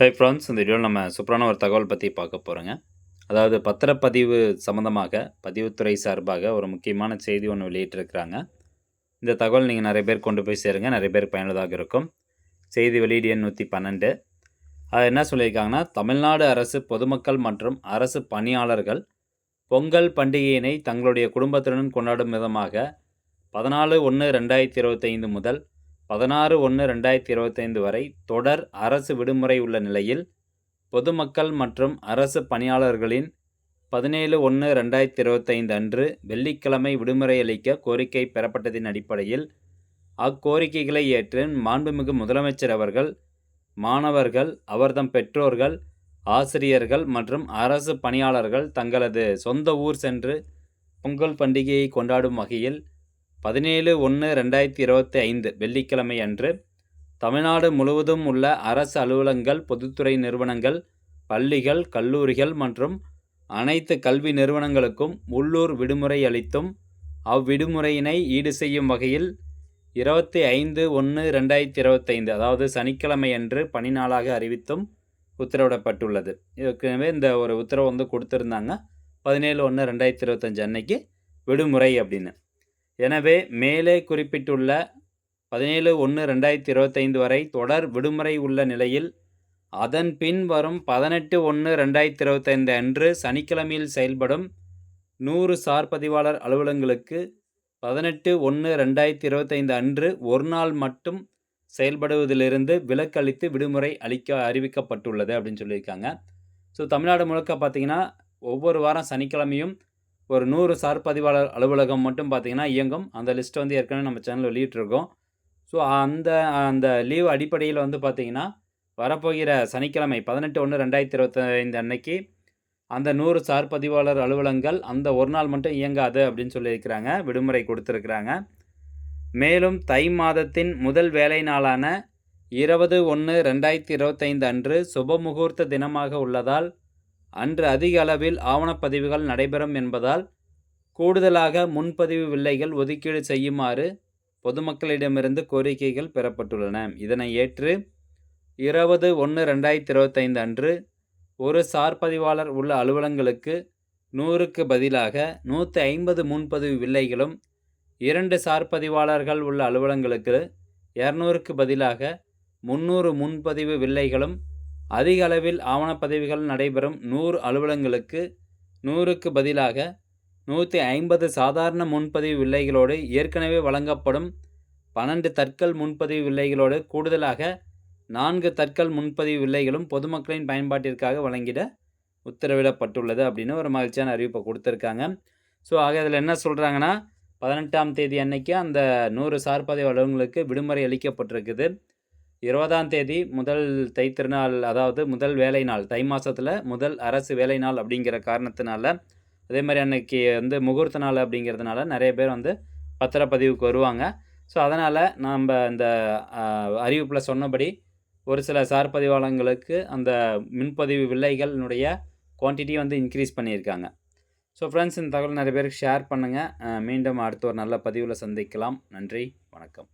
Hi friends இந்த வீடியோவில் நம்ம சூப்பரான ஒரு தகவல் பற்றி பார்க்க போகிறோங்க அதாவது பத்திரப்பதிவு சம்மந்தமாக பதிவுத்துறை சார்பாக ஒரு முக்கியமான செய்தி ஒன்று வெளியிட்டிருக்கிறாங்க. இந்த தகவல் நீங்கள் நிறைய பேர் கொண்டு போய் சேருங்க. நிறைய பேர் பயனுள்ளதாக இருக்கும். செய்தி வெளியீடு எண் நூற்றி பன்னெண்டு. அது என்ன சொல்லியிருக்காங்கன்னா தமிழ்நாடு அரசு பொதுமக்கள் மற்றும் அரசு பணியாளர்கள் பொங்கல் பண்டிகையினை தங்களுடைய குடும்பத்துடன் கொண்டாடும் விதமாக பதினாலு ஒன்று ரெண்டாயிரத்தி இருபத்தைந்து முதல் பதினாறு ஒன்று ரெண்டாயிரத்தி இருபத்தைந்து வரை தொடர் அரசு விடுமுறை உள்ள நிலையில் பொதுமக்கள் மற்றும் அரசு பணியாளர்களின் பதினேழு ஒன்று ரெண்டாயிரத்தி இருபத்தைந்து அன்று வெள்ளிக்கிழமை விடுமுறை அளிக்க கோரிக்கை பெறப்பட்டதின் அடிப்படையில் அக்கோரிக்கைகளை ஏற்று மாண்புமிகு முதலமைச்சர் அவர்கள் மாணவர்கள் அவர்தம் பெற்றோர்கள் ஆசிரியர்கள் மற்றும் அரசு பணியாளர்கள் தங்களது சொந்த ஊர் சென்று பொங்கல் பண்டிகையை கொண்டாடும் வகையில் பதினேழு ஒன்று ரெண்டாயிரத்தி இருபத்தி ஐந்து வெள்ளிக்கிழமை அன்று தமிழ்நாடு முழுவதும் உள்ள அரசு அலுவலகங்கள் பொதுத்துறை நிறுவனங்கள் பள்ளிகள் கல்லூரிகள் மற்றும் அனைத்து கல்வி நிறுவனங்களுக்கும் உள்ளூர் விடுமுறை அளித்தும் அவ்விடுமுறையினை ஈடு செய்யும் வகையில் இருபத்தி ஐந்து ஒன்று ரெண்டாயிரத்தி இருபத்தைந்து அதாவது சனிக்கிழமை அன்று பணி நாளாக அறிவித்தும் உத்தரவிடப்பட்டுள்ளது. ஏற்கனவே இந்த ஒரு உத்தரவு வந்து கொடுத்துருந்தாங்க. பதினேழு ஒன்று ரெண்டாயிரத்தி இருபத்தஞ்சு அன்னைக்கு விடுமுறை அப்படின்னு. எனவே மேலே குறிப்பிட்டுள்ள பதினேழு ஒன்று ரெண்டாயிரத்தி இருபத்தைந்து வரை தொடர் விடுமுறை உள்ள நிலையில் அதன் பின் வரும் பதினெட்டு ஒன்று ரெண்டாயிரத்தி இருபத்தைந்து அன்று சனிக்கிழமையில் செயல்படும் நூறு சார் பதிவாளர் அலுவலகங்களுக்கு பதினெட்டு ஒன்று ரெண்டாயிரத்தி இருபத்தைந்து அன்று ஒரு நாள் மட்டும் செயல்படுவதிலிருந்து விலக்களித்து விடுமுறை அளிக்க அறிவிக்கப்பட்டுள்ளது அப்படின்னு சொல்லியிருக்காங்க. ஸோ தமிழ்நாடு முழுக்க பார்த்திங்கன்னா ஒவ்வொரு வாரம் சனிக்கிழமையும் ஒரு நூறு சார் பதிவாளர் அலுவலகம் மட்டும் பார்த்திங்கன்னா இயங்கும். அந்த லிஸ்ட்டை வந்து ஏற்கனவே நம்ம சேனலில் வெளியிட்ருக்கோம் ஸோ அந்த அந்த லீவ் அடிப்படையில் வந்து பார்த்திங்கன்னா வரப்போகிற சனிக்கிழமை பதினெட்டு ஒன்று ரெண்டாயிரத்தி இருபத்தைந்து அன்னைக்கு அந்த நூறு சார் பதிவாளர் அலுவலகங்கள் அந்த ஒரு நாள் மட்டும் இயங்காது அப்படின்னு சொல்லியிருக்கிறாங்க. விடுமுறை கொடுத்துருக்குறாங்க. மேலும் தை மாதத்தின் முதல் வேலை நாளான இருபது ஒன்று ரெண்டாயிரத்தி இருபத்தைந்து அன்று சுபமுகூர்த்த தினமாக உள்ளதால் அன்று அதிக அளவில் ஆவணப்பதிவுகள் நடைபெறும் என்பதால் கூடுதலாக முன்பதிவு வில்லைகள் ஒதுக்கீடு செய்யுமாறு பொதுமக்களிடமிருந்து கோரிக்கைகள் பெறப்பட்டுள்ளன. இதனை ஏற்று இருபது ஒன்று ரெண்டாயிரத்தி இருபத்தைந்து அன்று ஒரு சார் பதிவாளர் உள்ள அலுவலங்களுக்கு நூறுக்கு பதிலாக நூற்றி ஐம்பது முன்பதிவு வில்லைகளும் இரண்டு சார் பதிவாளர்கள் உள்ள அலுவலங்களுக்கு இரநூறுக்கு பதிலாக முந்நூறு முன்பதிவு வில்லைகளும் அதிக அளவில் ஆவணப்பதவிகள் நடைபெறும் நூறு அலுவலகங்களுக்கு நூறுக்கு பதிலாக நூற்றி ஐம்பது சாதாரண முன்பதிவு வில்லைகளோடு ஏற்கனவே வழங்கப்படும் பன்னெண்டு தற்கல் முன்பதிவு வில்லைகளோடு கூடுதலாக நான்கு தற்கல் முன்பதிவு வில்லைகளும் பொதுமக்களின் பயன்பாட்டிற்காக வழங்கிட உத்தரவிடப்பட்டுள்ளது அப்படின்னு ஒரு மகிழ்ச்சியான அறிவிப்பை கொடுத்துருக்காங்க. ஸோ ஆக இதில் என்ன சொல்கிறாங்கன்னா பதினெட்டாம் தேதி அன்னைக்கு அந்த நூறு சார்பதவி அலுவலகங்களுக்கு விடுமுறை அளிக்கப்பட்டிருக்குது. இருபதாம் தேதி முதல் தை திருநாள் அதாவது முதல் வேலை நாள் தை மாதத்தில் முதல் அரசு வேலை நாள் அப்படிங்கிற காரணத்தினால அதே மாதிரி அன்னைக்கு வந்து முகூர்த்த நாள் அப்படிங்கிறதுனால நிறைய பேர் வந்து பத்திரப்பதிவுக்கு வருவாங்க. ஸோ அதனால் நம்ம இந்த அறிவிப்பில் சொன்னபடி ஒரு சில சார் பதிவாளங்களுக்கு அந்த மின்பதிவு வில்லைகளினுடைய குவான்டிட்டி வந்து இன்க்ரீஸ் பண்ணியிருக்காங்க. ஸோ ஃப்ரெண்ட்ஸ் இந்த தகவல் நிறைய பேருக்கு ஷேர் பண்ணுங்கள் மீண்டும் அடுத்த ஒரு நல்ல பதிவில் சந்திக்கலாம். நன்றி வணக்கம்.